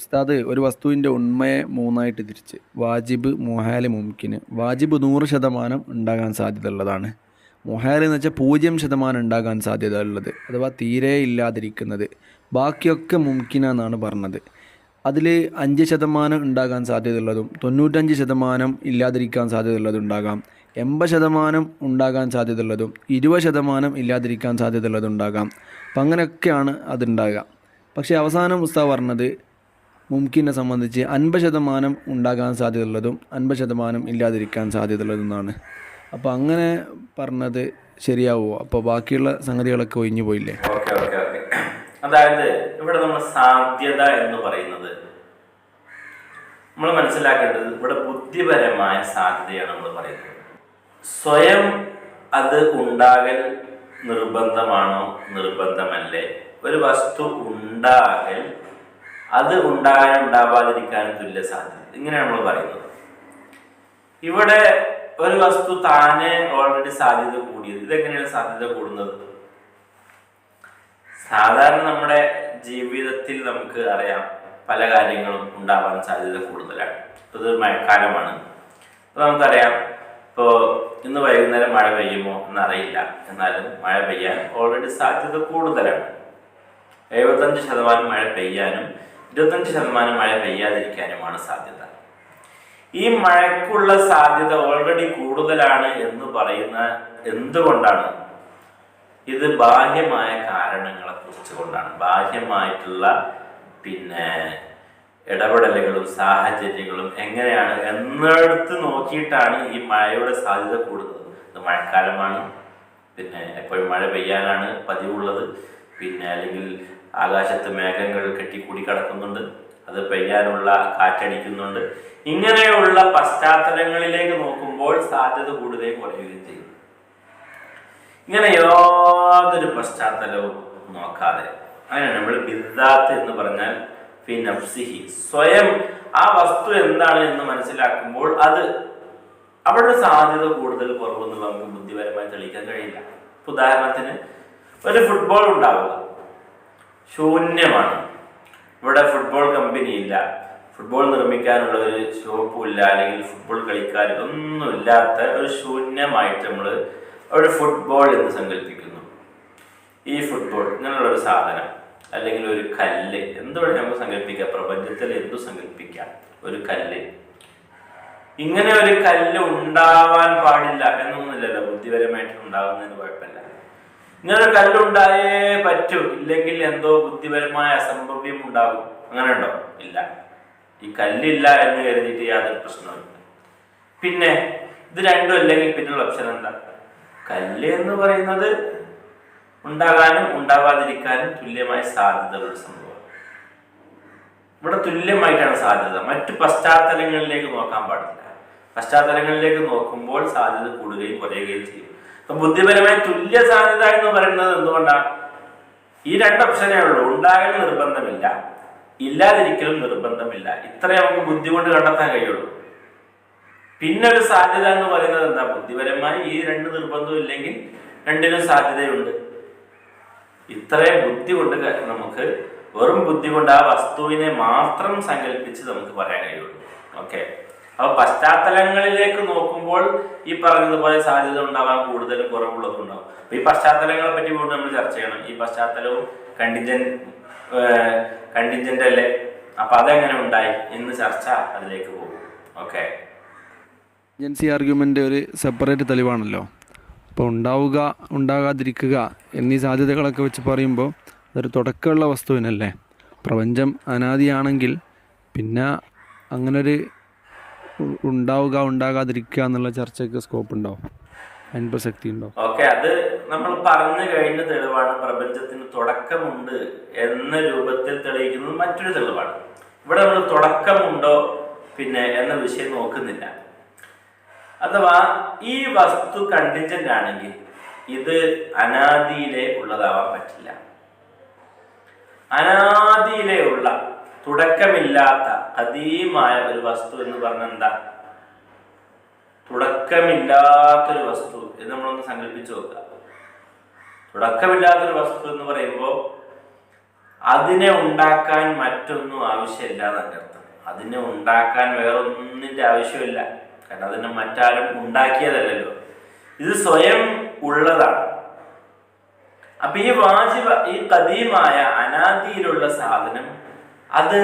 ഉസ്താദ് ഒരു വസ്തുവിന്റെ ഉണ്മയെ മൂന്നായിട്ട് തിരിച്ച്. വാജിബ് മുഹാൽ മുംകിന് വാജിബ് നൂറ് ശതമാനം ഉണ്ടാകാൻ സാധ്യതയുള്ളതാണ്. മുഹാൽ എന്ന് വെച്ചാൽ പൂജ്യം ശതമാനം ഉണ്ടാകാൻ സാധ്യത ഉള്ളത് അഥവാ തീരെ ഇല്ലാതിരിക്കുന്നത്. ബാക്കിയൊക്കെ മുംകിന എന്നാണ് പറഞ്ഞത്. അതിൽ അഞ്ച് ശതമാനം ഉണ്ടാകാൻ സാധ്യതയുള്ളതും തൊണ്ണൂറ്റഞ്ച് ശതമാനം ഇല്ലാതിരിക്കാൻ സാധ്യതയുള്ളതും ഉണ്ടാകാം. എൺപത് ശതമാനം ഉണ്ടാകാൻ സാധ്യതയുള്ളതും ഇരുപത് ശതമാനം ഇല്ലാതിരിക്കാൻ സാധ്യതയുള്ളതും ഉണ്ടാകാം. അപ്പം അങ്ങനെയൊക്കെയാണ് അതുണ്ടാകുക. പക്ഷേ അവസാനം ഉസ്താദ് പറഞ്ഞത് മുംകിനെ സംബന്ധിച്ച് അൻപത് ശതമാനം ഉണ്ടാകാൻ സാധ്യതയുള്ളതും അൻപത് ശതമാനം ഇല്ലാതിരിക്കാൻ സാധ്യതയുള്ളതെന്നാണ് അപ്പോൾ അങ്ങനെ പറഞ്ഞത് ശരിയാവുമോ അപ്പോൾ ബാക്കിയുള്ള സംഗതികളൊക്കെ ഒഴിഞ്ഞു പോയില്ലേ? Okay okay okay. അതായത് ഇവിടെ നമ്മൾ സാധ്യത എന്ന് പറയുന്നത് നമ്മൾ മനസ്സിലാക്കേണ്ടത് ഇവിടെ ബുദ്ധിപരമായ സാധ്യതയാണ് നമ്മൾ പറയുന്നത്. സ്വയം അത് ഉണ്ടാകൽ നിർബന്ധമാണോ നിർബന്ധമല്ലേ? ഒരു വസ്തു ഉണ്ടാകൽ അത് ഉണ്ടാകാനും ഉണ്ടാവാതിരിക്കാനും തുല്യ സാധ്യത. ഇങ്ങനെയാണ് നമ്മൾ പറയുന്നത്. ഇവിടെ ഒരു വസ്തു താനെ ഓൾറെഡി സാധ്യത കൂടിയത്. ഇതെങ്ങനെയാണ് സാധ്യത കൂടുന്നത്? സാധാരണ നമ്മുടെ ജീവിതത്തിൽ നമുക്ക് അറിയാം പല കാര്യങ്ങളും ഉണ്ടാവാൻ സാധ്യത കൂടുതലാണ്. ഇത് മഴക്കാലമാണ്. അപ്പോൾ നമുക്കറിയാം ഇപ്പോൾ ഇന്ന് വൈകുന്നേരം മഴ പെയ്യുമോ എന്നറിയില്ല. എന്നാലും മഴ പെയ്യാൻ ഓൾറെഡി സാധ്യത കൂടുതലാണ്. എഴുപത്തഞ്ച് ശതമാനം മഴ പെയ്യാനും ഇരുപത്തഞ്ച് ശതമാനം മഴ പെയ്യാതിരിക്കാനുമാണ് സാധ്യത. ഈ മഴയ്ക്കുള്ള സാധ്യത ഓൾറെഡി കൂടുതലാണ് എന്ന് പറയുന്ന എന്തുകൊണ്ടാണ്? ഇത് ബാഹ്യമായ കാരണങ്ങളെ കുറിച്ച് കൊണ്ടാണ്. ബാഹ്യമായിട്ടുള്ള പിന്നെ ഇടപെടലുകളും സാഹചര്യങ്ങളും എങ്ങനെയാണ് എന്നെടുത്ത് നോക്കിയിട്ടാണ് ഈ മഴയുടെ സാധ്യത കൂടുന്നത്. ഇത് മഴക്കാലമാണ്. പിന്നെ എപ്പോഴും മഴ പെയ്യാനാണ് പതിവുള്ളത്. പിന്നെ അല്ലെങ്കിൽ ആകാശത്ത് മേഘങ്ങൾ കെട്ടിക്കൂടി കിടക്കുന്നുണ്ട് അത് പെയ്യാനുള്ള കാറ്റടിക്കുന്നുണ്ട്. ഇങ്ങനെയുള്ള പശ്ചാത്തലങ്ങളിലേക്ക് നോക്കുമ്പോൾ സാധ്യത കൂടുതൽ കുറയുകയും ചെയ്യും. ഇങ്ങനെ യാതൊരു പശ്ചാത്തലവും നോക്കാതെ. അങ്ങനെയാണ് നമ്മൾ ബിദ്ദാത്ത് എന്ന് പറഞ്ഞാൽ ഫി നഫ്സിഹി. സ്വയം ആ വസ്തു എന്താണ് എന്ന് മനസ്സിലാക്കുമ്പോൾ അത് അവിടെ സാധ്യത കൂടുതൽ കുറവെന്നുള്ള നമുക്ക് ബുദ്ധിപരമായി തെളിയിക്കാൻ കഴിയില്ല. ഉദാഹരണത്തിന് ഒരു ഫുട്ബോൾ ഉണ്ടാവുക. ശൂന്യമാണ്. ഇവിടെ ഫുട്ബോൾ കമ്പനി ഇല്ല. ഫുട്ബോൾ നിർമ്മിക്കാനുള്ള ഒരു ഷോപ്പുമില്ല അല്ലെങ്കിൽ ഫുട്ബോൾ ഇല്ലാത്ത ഒരു ശൂന്യമായിട്ട് നമ്മൾ ഒരു ഫുട്ബോൾ എന്ന് സങ്കല്പിക്കുന്നു. ഈ ഫുട്ബോൾ ഇങ്ങനെയുള്ള ഒരു സാധനം അല്ലെങ്കിൽ ഒരു കല്ല് എന്തുവേണം നമുക്ക് സങ്കല്പിക്കാം. പ്രപഞ്ചത്തിൽ എന്തു സങ്കല്പിക്കാം? ഒരു കല്ല്. ഇങ്ങനെ ഒരു കല്ല് ഉണ്ടാവാൻ പാടില്ല എന്നൊന്നുമില്ലല്ലോ. ബുദ്ധിപരമായിട്ട് ഉണ്ടാകുന്നതിന് കുഴപ്പമില്ല. ഇങ്ങനെ കല്ലുണ്ടായേ പറ്റൂ. ഇല്ലെങ്കിൽ എന്തോ ബുദ്ധിപരമായ അസംഭവ്യം ഉണ്ടാകും. അങ്ങനെ ഉണ്ടോ? ഇല്ല. ഈ കല്ലില്ല എന്ന് കരുതിയിട്ട് യാതൊരു പ്രശ്നവുമില്ല. പിന്നെ ഇത് രണ്ടും അല്ലെങ്കിൽ പിന്നുള്ള ഓപ്ഷൻ എന്താ? കല്ല് എന്ന് പറയുന്നത് ഉണ്ടാകാനും ഉണ്ടാവാതിരിക്കാനും തുല്യമായ സാധ്യതയുള്ള സംഭവം. ഇവിടെ തുല്യമായിട്ടാണ് സാധ്യത. മറ്റു പശ്ചാത്തലങ്ങളിലേക്ക് നോക്കാൻ പാടില്ല. പശ്ചാത്തലങ്ങളിലേക്ക് നോക്കുമ്പോൾ സാധ്യത കൂടുകയും കുറയുകയും ചെയ്യും. ബുദ്ധിപരമായ തുല്യ സാധ്യത എന്ന് പറയുന്നത് എന്തുകൊണ്ടാണ് ഈ രണ്ട് ഓപ്ഷനേ ഉള്ളൂ. ഉണ്ടാകൽ നിർബന്ധമില്ല ഇല്ലാതിരിക്കലും നിർബന്ധമില്ല. ഇത്രേ നമുക്ക് ബുദ്ധി കൊണ്ട് കണ്ടെത്താൻ കഴിയുള്ളൂ. പിന്നെ ഒരു സാധ്യത എന്ന് പറയുന്നത് എന്താ? ബുദ്ധിപരമായി ഈ രണ്ട് നിർബന്ധവും ഇല്ലെങ്കിൽ രണ്ടിനും സാധ്യതയുണ്ട്. ഇത്രയും ബുദ്ധി കൊണ്ട് നമുക്ക് വെറും ബുദ്ധി കൊണ്ട് ആ വസ്തുവിനെ മാത്രം സങ്കല്പിച്ച് നമുക്ക് പറയാൻ കഴിയുള്ളൂ. ഓക്കെ അപ്പൊ പശ്ചാത്തലങ്ങളിലേക്ക് നോക്കുമ്പോൾ ഈ പറഞ്ഞതുപോലെ സാധ്യത ഉണ്ടാവാൻ കൂടുതലും കുറവുള്ളതും ഉണ്ടാവും. അപ്പൊ ഈ പശ്ചാത്തലങ്ങളെ പറ്റി കൂടുതൽ നമ്മൾ ചർച്ച ചെയ്യണം. ഈ പശ്ചാത്തലവും കണ്ടിജൻ കണ്ടിജന്റ് അല്ലേ? അപ്പൊ അതെങ്ങനെ ഉണ്ടായി എന്ന് ചർച്ച അതിലേക്ക് പോകും. ഓക്കെ ജൻസി ആർഗ്യുമെന്റ് ഒരു സെപ്പറേറ്റ് തെളിവാണല്ലോ. അപ്പോൾ ഉണ്ടാവുക ഉണ്ടാകാതിരിക്കുക എന്നീ സാധ്യതകളൊക്കെ വെച്ച് പറയുമ്പോൾ അതൊരു തുടക്കമുള്ള വസ്തുവിനല്ലേ? പ്രപഞ്ചം അനാദിയാണെങ്കിൽ പിന്നെ അങ്ങനൊരു ഉണ്ടാവുക ഉണ്ടാകാതിരിക്കുക എന്നുള്ള ചർച്ചയ്ക്ക് സ്കോപ്പ് ഉണ്ടാവും അതിന് ശക്തി ഓക്കെ അത് നമ്മൾ പറഞ്ഞു കഴിഞ്ഞ തെളിവാണ്. പ്രപഞ്ചത്തിന് തുടക്കമുണ്ട് എന്ന രൂപത്തിൽ തെളിയിക്കുന്നത് മറ്റൊരു തെളിവാണ്. ഇവിടെ നമ്മൾ തുടക്കമുണ്ടോ പിന്നെ എന്ന വിഷയം നോക്കുന്നില്ല. അഥവാ ഈ വസ്തു കണ്ടിജന്റ് ആണെങ്കിൽ ഇത് അനാദിയിലെ ഉള്ളതാവാൻ പറ്റില്ല. അനാദിയിലെ ഉള്ള തുടക്കമില്ലാത്ത അതീമായ ഒരു വസ്തു എന്ന് പറഞ്ഞ എന്താ തുടക്കമില്ലാത്തൊരു വസ്തു എന്ന് നമ്മളൊന്ന് സങ്കല്പിച്ചു നോക്കുക. തുടക്കമില്ലാത്തൊരു വസ്തു എന്ന് പറയുമ്പോൾ അതിനെ ഉണ്ടാക്കാൻ മറ്റൊന്നും ആവശ്യമില്ല എന്നൊക്കെ അർത്ഥം. അതിനെ ഉണ്ടാക്കാൻ വേറൊന്നിന്റെ ആവശ്യമില്ല. കാരണം അതിനെ മറ്റാരും ഉണ്ടാക്കിയതല്ലല്ലോ. ഇത് സ്വയം ഉള്ളതാണ്. അപ്പൊ ഈ വാജിബ ഈ കദീമായ അനാദിയിലുള്ള സാധനം അത്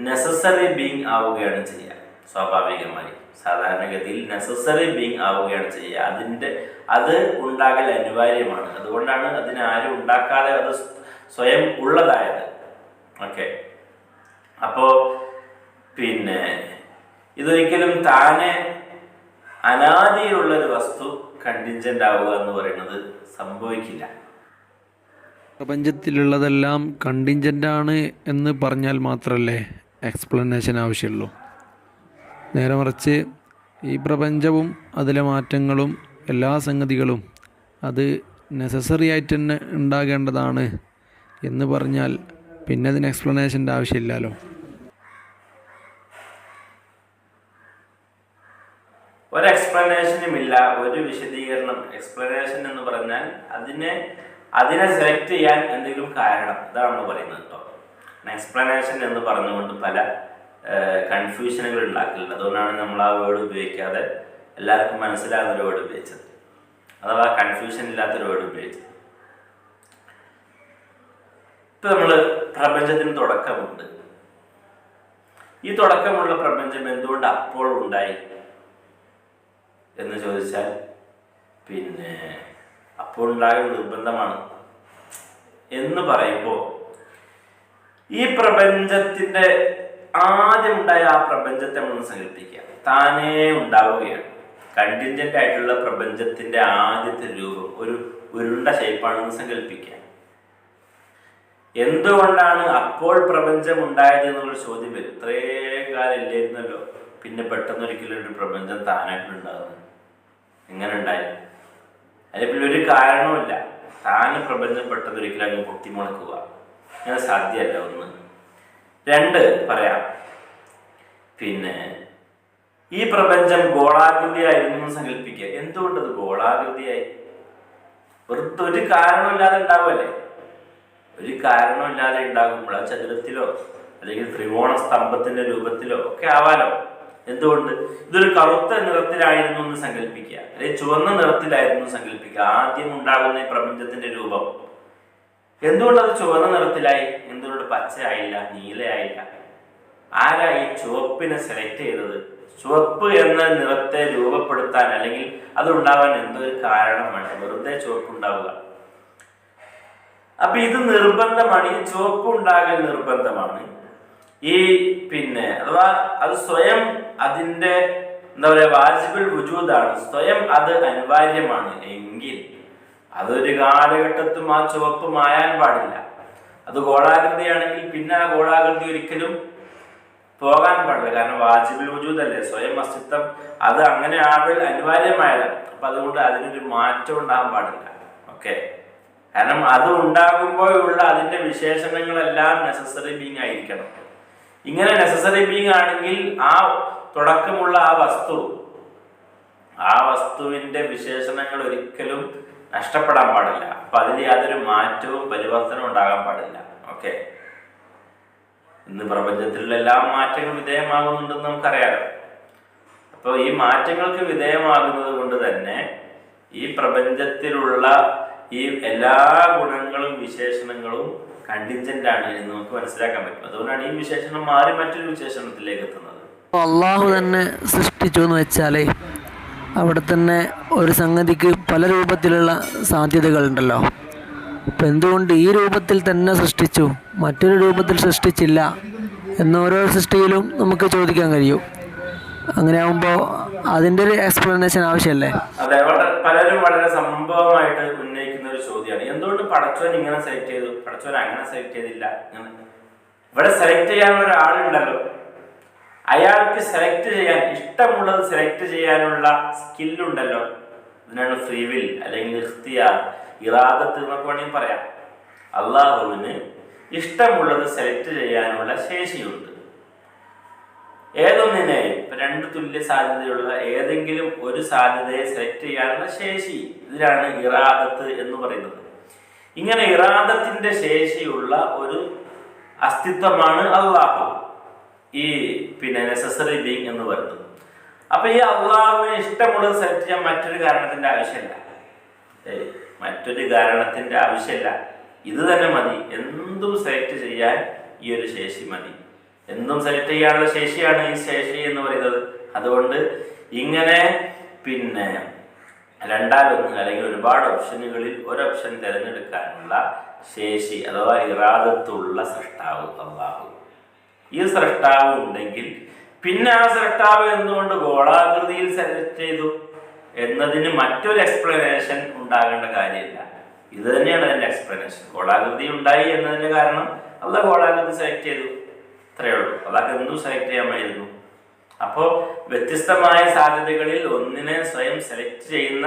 നെസസറി ബീങ് ആവുകയാണ് ചെയ്യുക. സ്വാഭാവികമായി. സാധാരണഗതിയിൽ നെസസറി ബീങ് ആവുകയാണ് ചെയ്യുക. അതിന്റെ അത് ഉണ്ടാകൽ അനിവാര്യമാണ്. അതുകൊണ്ടാണ് അതിനെ ആരും ഉണ്ടാക്കാതെ അത് സ്വയം ഉള്ളതായത്. ഓക്കെ. അപ്പോ പിന്നെ ഇതൊരിക്കലും താനെ അനാദിയിലുള്ളൊരു വസ്തു കണ്ടിഞ്ചന്റ് ആവുക എന്ന് പറയുന്നത് സംഭവിക്കില്ല. പ്രപഞ്ചത്തിലുള്ളതെല്ലാം കണ്ടിഞ്ചന്റ് ആണ് എന്ന് പറഞ്ഞാൽ മാത്രമല്ലേ എക്സ്പ്ലനേഷൻ ആവശ്യമുള്ളൂ. നേരെ മറിച്ച് ഈ പ്രപഞ്ചവും അതിലെ മാറ്റങ്ങളും എല്ലാ സംഗതികളും അത് നെസസറി ആയിട്ട് തന്നെ ഉണ്ടാകേണ്ടതാണ് എന്ന് പറഞ്ഞാൽ പിന്നെ അതിന് എക്സ്പ്ലനേഷന്റെ ആവശ്യമില്ലല്ലോ. ഒരു എക്സ്പ്ലനേഷനും ഇല്ല ഒരു വിശദീകരണം. എക്സ്പ്ലനേഷൻ എന്ന് പറഞ്ഞാൽ അതിനെ അതിനെ സെലക്ട് ചെയ്യാൻ എന്തെങ്കിലും കാരണം. ഇതാണ് നമ്മൾ പറയുന്നത് കേട്ടോ എക്സ്പ്ലനേഷൻ എന്ന് പറഞ്ഞുകൊണ്ട് പല കൺഫ്യൂഷനുകൾ ഉണ്ടാക്കില്ല അതുകൊണ്ടാണ് നമ്മൾ ആ വേർഡ് ഉപയോഗിക്കാതെ എല്ലാവർക്കും മനസ്സിലാകുന്ന ഒരു വേർഡ് ഉപയോഗിച്ചത്. അഥവാ കൺഫ്യൂഷൻ ഇല്ലാത്തൊരു വേർഡ് ഉപയോഗിച്ചത്. ഇപ്പൊ നമ്മൾ പ്രപഞ്ചത്തിന് തുടക്കമുണ്ട്. ഈ തുടക്കമുള്ള പ്രപഞ്ചം എന്തുകൊണ്ട് അപ്പോൾ ഉണ്ടായി? എന്ന് ചോദിച്ചാൽ പിന്നെ അപ്പോൾ ഉണ്ടാകൽ നിർബന്ധമാണ്. എന്ന് പറയുമ്പോൾ ഈ പ്രപഞ്ചത്തിന്റെ ആദ്യം ഉണ്ടായ ആ പ്രപഞ്ചത്തെ നമ്മൾ സങ്കല്പിക്കുക. താനേ ഉണ്ടാവുകയാണ്. കണ്ടിൻജന്റ് ആയിട്ടുള്ള പ്രപഞ്ചത്തിന്റെ ആദ്യത്തെ രൂപം ഒരു ഉരുണ്ട ഷേപ്പാണെന്ന് സങ്കല്പിക്കുക. എന്തുകൊണ്ടാണ് അപ്പോൾ പ്രപഞ്ചം ഉണ്ടായത് എന്നുള്ള ചോദ്യം വരും. ഇത്രേ കാലം ഇല്ലായിരുന്നല്ലോ. പിന്നെ പെട്ടെന്ന് ഒരിക്കലും ഒരു പ്രപഞ്ചം താനായിട്ടുണ്ടാകുന്നു എങ്ങനെ ഉണ്ടായി? അതിന് ഒരു കാരണവുമില്ല. താൻ പ്രപഞ്ചപ്പെട്ടത് ഒരിക്കലും അങ്ങ് പൊട്ടിമുളക്കുക. അങ്ങനെ സാധ്യമല്ല ഒന്ന്. രണ്ട് പറയാം. പിന്നെ ഈ പ്രപഞ്ചം ഗോളാകൃതിയായിരുന്നു സങ്കല്പിക്കുക. എന്തുകൊണ്ടത് ഗോളാകൃതിയായി? വെറുതെ ഒരു കാരണമില്ലാതെ ഉണ്ടാവുമല്ലേ? ഒരു കാരണമില്ലാതെ ഉണ്ടാകുമ്പോൾ ആ ചതുരത്തിലോ അല്ലെങ്കിൽ ത്രികോണ സ്തംഭത്തിന്റെ രൂപത്തിലോ ഒക്കെ ആവാലോ. എന്തുകൊണ്ട്? ഇതൊരു കറുത്ത നിറത്തിലായിരുന്നു എന്ന് സങ്കല്പിക്കുക. അല്ലെങ്കിൽ ചുവന്ന നിറത്തിലായിരുന്നു സങ്കല്പിക്കുക. ആദ്യം ഉണ്ടാകുന്ന ഈ പ്രപഞ്ചത്തിന്റെ രൂപം. എന്തുകൊണ്ട് അത് ചുവന്ന നിറത്തിലായി? എന്തുകൊണ്ട് പച്ചയായില്ല നീലയായില്ല ആരാ ഈ ചുവപ്പിനെ സെലക്ട് ചെയ്തത്. ചുവപ്പ് എന്ന നിറത്തെ രൂപപ്പെടുത്താൻ അല്ലെങ്കിൽ അതുണ്ടാവാൻ എന്ത് കാരണമാണ്? വെറുതെ ചുവപ്പ് ഉണ്ടാവുക അപ്പൊ ഇത് നിർബന്ധമാണ്. ഈ ചുവപ്പ് ഉണ്ടാകൽ നിർബന്ധമാണ്. ഈ പിന്നെ അഥവാ അത് സ്വയം അതിന്റെ എന്താ പറയുക വാജിബിൾ വുജൂദാണ്. സ്വയം അത് അനിവാര്യമാണ്. എങ്കിൽ അതൊരു കാലഘട്ടത്തും ആ ചുവപ്പ് മായാൻ പാടില്ല. അത് ഗോളാകൃതിയാണെങ്കിൽ പിന്നെ ആ ഗോളാകൃതി ഒരിക്കലും പോകാൻ പാടില്ല. കാരണം വാജിബിൾ വുജൂദല്ലേ? സ്വയം അസ്തിത്വം. അത് അങ്ങനെ ആവൽ അനിവാര്യമായതാണ് അപ്പം അതുകൊണ്ട് അതിനൊരു മാറ്റം ഉണ്ടാകാൻ പാടില്ല. ഓക്കെ? കാരണം അത് ഉണ്ടാകുമ്പോഴുള്ള അതിന്റെ വിശേഷണങ്ങളെല്ലാം നെസസറി ബീങ് ആയിരിക്കണം. ഇങ്ങനെ നെസസറി ബീങ് ആണെങ്കിൽ ആ തുടക്കമുള്ള ആ വസ്തു ആ വസ്തുവിന്റെ വിശേഷണങ്ങൾ ഒരിക്കലും നഷ്ടപ്പെടാൻ പാടില്ല. അപ്പൊ അതിൽ യാതൊരു മാറ്റവും പരിവർത്തനവും ഉണ്ടാകാൻ പാടില്ല. ഓക്കെ? ഇന്ന് പ്രപഞ്ചത്തിലുള്ള എല്ലാ മാറ്റങ്ങളും വിധേയമാകുന്നുണ്ടെന്ന് നമുക്കറിയാലോ. അപ്പോൾ ഈ മാറ്റങ്ങൾക്ക് വിധേയമാകുന്നത് കൊണ്ട് തന്നെ ഈ പ്രപഞ്ചത്തിലുള്ള ഈ എല്ലാ ഗുണങ്ങളും വിശേഷണങ്ങളും കണ്ടിഞ്ചന്റ് ആണ് എന്ന് നമുക്ക് മനസ്സിലാക്കാൻ പറ്റും. അതുകൊണ്ടാണ് ഈ വിശേഷണം മാറി മറ്റൊരു വിശേഷണത്തിലേക്ക് എത്തുന്നത്. അള്ളാഹു തന്നെ സൃഷ്ടിച്ചു എന്ന് വെച്ചാലേ അവിടെ തന്നെ ഒരു സംഗതിക്ക് പല രൂപത്തിലുള്ള സാധ്യതകളുണ്ടല്ലോ. അപ്പം എന്തുകൊണ്ട് ഈ രൂപത്തിൽ തന്നെ സൃഷ്ടിച്ചു മറ്റൊരു രൂപത്തിൽ സൃഷ്ടിച്ചില്ല എന്ന ഓരോ സൃഷ്ടിയിലും നമുക്ക് ചോദിക്കാൻ കഴിയും. അങ്ങനെ ആകുമ്പോൾ അതിന്റെ ഒരു എക്സ്പ്ലനേഷൻ ആവശ്യമല്ലേ? അതെ പലരും വളരെ സംഭവമായിട്ട് ഉന്നയിക്കുന്ന ഒരു ചോദ്യമാണ്. എന്തുകൊണ്ട് പടച്ചോൻ ഇങ്ങനെ സെലക്ട് ചെയ്തു? പടച്ചോൻ അങ്ങനെ സെലക്ട് ചെയ്തില്ല ഇവിടെ സെലക്ട് ചെയ്യാനുള്ള ഒരാളുണ്ടല്ലോ. അയാൾക്ക് സെലക്ട് ചെയ്യാൻ ഇഷ്ടമുള്ളത് സെലക്ട് ചെയ്യാനുള്ള സ്കില്ലുണ്ടല്ലോ അതിനാണ് ഫ്രീ വിൽ അല്ലെങ്കിൽ ഇഖ്തിയാർ ഇറാദത്ത് എന്നൊക്കെ വേണമെങ്കിൽ പറയാം. അള്ളാഹുവിന് ഇഷ്ടമുള്ളത് സെലക്ട് ചെയ്യാനുള്ള ശേഷിയുണ്ട്. ഏതൊന്നിനെയും രണ്ട് തുല്യ സാധ്യതയുള്ള ഏതെങ്കിലും ഒരു സാധ്യതയെ സെലക്ട് ചെയ്യാനുള്ള ശേഷി. ഇതിലാണ് ഇറാദത്ത് എന്ന് പറയുന്നത്. ഇങ്ങനെ ഇറാദത്തിന്റെ ശേഷിയുള്ള ഒരു അസ്തിത്വമാണ് അള്ളാഹു. ഈ പിന്നെ നെസസറി ബീങ് എന്ന് പറഞ്ഞു അപ്പൊ ഈ അള്ളാഹുവിന് ഇഷ്ടമുള്ളത് സെലക്ട് ചെയ്യാൻ മറ്റൊരു കാരണത്തിന്റെ ആവശ്യമില്ല. മറ്റൊരു കാരണത്തിന്റെ ആവശ്യമില്ല. ഇത് തന്നെ മതി. എന്തും സെലക്ട് ചെയ്യാൻ ഈ ഒരു ശേഷി മതി. എന്തും സെലക്ട് ചെയ്യാനുള്ള ശേഷിയാണ് ഈ ശേഷി എന്ന് പറയുന്നത്. അതുകൊണ്ട് ഇങ്ങനെ പിന്നെ രണ്ടാലൊന്ന് അല്ലെങ്കിൽ ഒരുപാട് ഓപ്ഷനുകളിൽ ഒരു ഓപ്ഷൻ തിരഞ്ഞെടുക്കാനുള്ള ശേഷി അഥവാ ഇറാദത്തുള്ള സൃഷ്ടാവ് അള്ളാഹു. ഈ സൃഷ്ടാവ് ഉണ്ടെങ്കിൽ പിന്നെ ആ സൃഷ്ടാവ് എന്തുകൊണ്ട് ഗോളാകൃതിയിൽ സെലക്ട് ചെയ്തു? എന്നതിന് മറ്റൊരു എക്സ്പ്ലനേഷൻ ഉണ്ടാകേണ്ട കാര്യമില്ല. ഇത് തന്നെയാണ് അതിന്റെ എക്സ്പ്ലനേഷൻ ഗോളാകൃതി ഉണ്ടായി എന്നതിന്റെ കാരണം അല്ല ഗോളാകൃതി സെലക്ട് ചെയ്തു. ഇത്രയേ ഉള്ളൂ. അതൊക്കെ എന്തും സെലക്ട് ചെയ്യാമായിരുന്നു. അപ്പോൾ വ്യത്യസ്തമായ സാധ്യതകളിൽ ഒന്നിനെ സ്വയം സെലക്ട് ചെയ്യുന്ന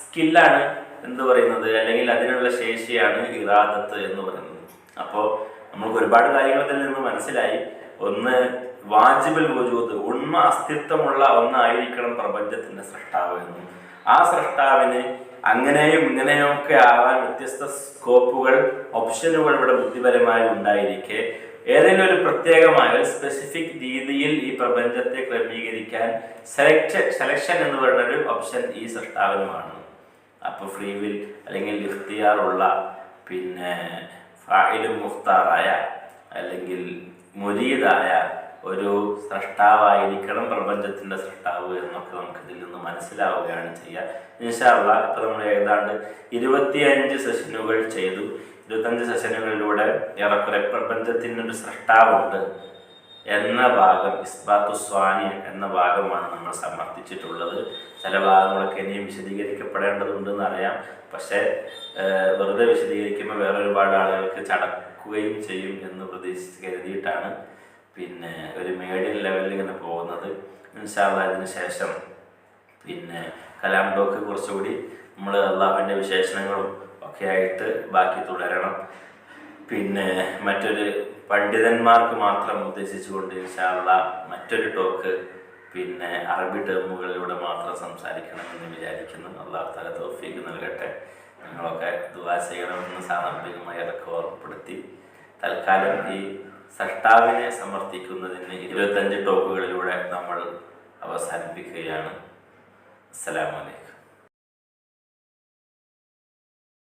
സ്കില്ലാണ് എന്ത് പറയുന്നത്? അല്ലെങ്കിൽ അതിനുള്ള ശേഷിയാണ് ഇറാദത്ത് എന്ന് പറയുന്നത്. അപ്പോൾ നമുക്ക് ഒരുപാട് കാര്യങ്ങൾ തന്നെ നിന്ന് മനസ്സിലായി. ഒന്ന് വാജിബൽ വജൂദ് ഉണ്മ അസ്തിത്വമുള്ള ഒന്നായിരിക്കണം പ്രപഞ്ചത്തിന്റെ സൃഷ്ടാവ് എന്ന്. ആ സൃഷ്ടാവിന് അങ്ങനെയും ഇങ്ങനെയും ഒക്കെ ആവാൻ വ്യത്യസ്ത സ്കോപ്പുകൾ ഓപ്ഷനുകൾ ഇവിടെ ബുദ്ധിപരമായി ഉണ്ടായിരിക്കെ. ഏതെങ്കിലും ഒരു പ്രത്യേകമായ ഒരു സ്പെസിഫിക് രീതിയിൽ ഈ പ്രപഞ്ചത്തെ ക്രമീകരിക്കാൻ സെലക്ട് സെലക്ഷൻ എന്ന് പറയുന്ന ഒരു ഓപ്ഷൻ ഈ സൃഷ്ടാവിനുമാണ് അപ്പോൾ ഫ്രീ വിൽ അല്ലെങ്കിൽ ഇഫ്തിയാറുള്ള പിന്നെ ഫായിലും മുഖ്താറായ അല്ലെങ്കിൽ മുരീദായ ഒരു സൃഷ്ടാവായിരിക്കണം പ്രപഞ്ചത്തിന്റെ സൃഷ്ടാവ് എന്നൊക്കെ നമുക്ക് ഇതിൽ നിന്ന് മനസ്സിലാവുകയാണ് ചെയ്യുക. ഇൻഷാല്ല ഇപ്പോൾ നമ്മൾ ഏതാണ്ട് ഇരുപത്തിയഞ്ച് സെഷനുകൾ ചെയ്തു. ഇരുപത്തഞ്ച് സെഷനുകളിലൂടെ ഏറെക്കുറെ പ്രപഞ്ചത്തിന്റെ ഒരു സൃഷ്ടാവുണ്ട് എന്ന ഭാഗം ഇസ്ബാത്തു സ്വാനി എന്ന ഭാഗമാണ് നമ്മൾ സമർത്ഥിച്ചിട്ടുള്ളത്. ചില ഭാഗങ്ങളൊക്കെ ഇനിയും വിശദീകരിക്കപ്പെടേണ്ടതുണ്ടെന്ന് അറിയാം. പക്ഷേ വെറുതെ വിശദീകരിക്കുമ്പോൾ വേറെ ഒരുപാട് ആളുകൾക്ക് ചടക്കുകയും ചെയ്യും എന്ന് പ്രതീക്ഷിച്ച് കരുതിയിട്ടാണ് പിന്നെ ഒരു മീഡിയം ലെവലിൽ ഇങ്ങനെ പോകുന്നത്. ഇൻഷാല്ല ശേഷം പിന്നെ കലാം ടോക്ക് കുറച്ചുകൂടി നമ്മൾ അള്ളാഹുവിന്റെ വിശേഷണങ്ങളും ഒക്കെ ആയിട്ട് ബാക്കി തുടരണം. പിന്നെ മറ്റൊരു പണ്ഡിതന്മാർക്ക് മാത്രം ഉദ്ദേശിച്ചുകൊണ്ട് ഇൻഷാള്ള മറ്റൊരു ടോക്ക് പിന്നെ അറബി ടേമുകളിലൂടെ മാത്രം സംസാരിക്കണമെന്ന് വിചാരിക്കുന്നു. അള്ളാഹു തല തോഫീക്ക് നൽകട്ടെ. നിങ്ങളൊക്കെ ദുവാ ചെയ്യണമെന്ന് സാന്ദർഭികമായി അതൊക്കെ ഓർമ്മപ്പെടുത്തി. തൽക്കാലം ഈ സഷ്ടാവിനെ സമർത്ഥിക്കുന്നതിന് ഇരുപത്തഞ്ച് ടോക്കുകളിലൂടെ നമ്മൾ അവസാനിപ്പിക്കുകയാണ്. അസ്സലാമലൈക്കും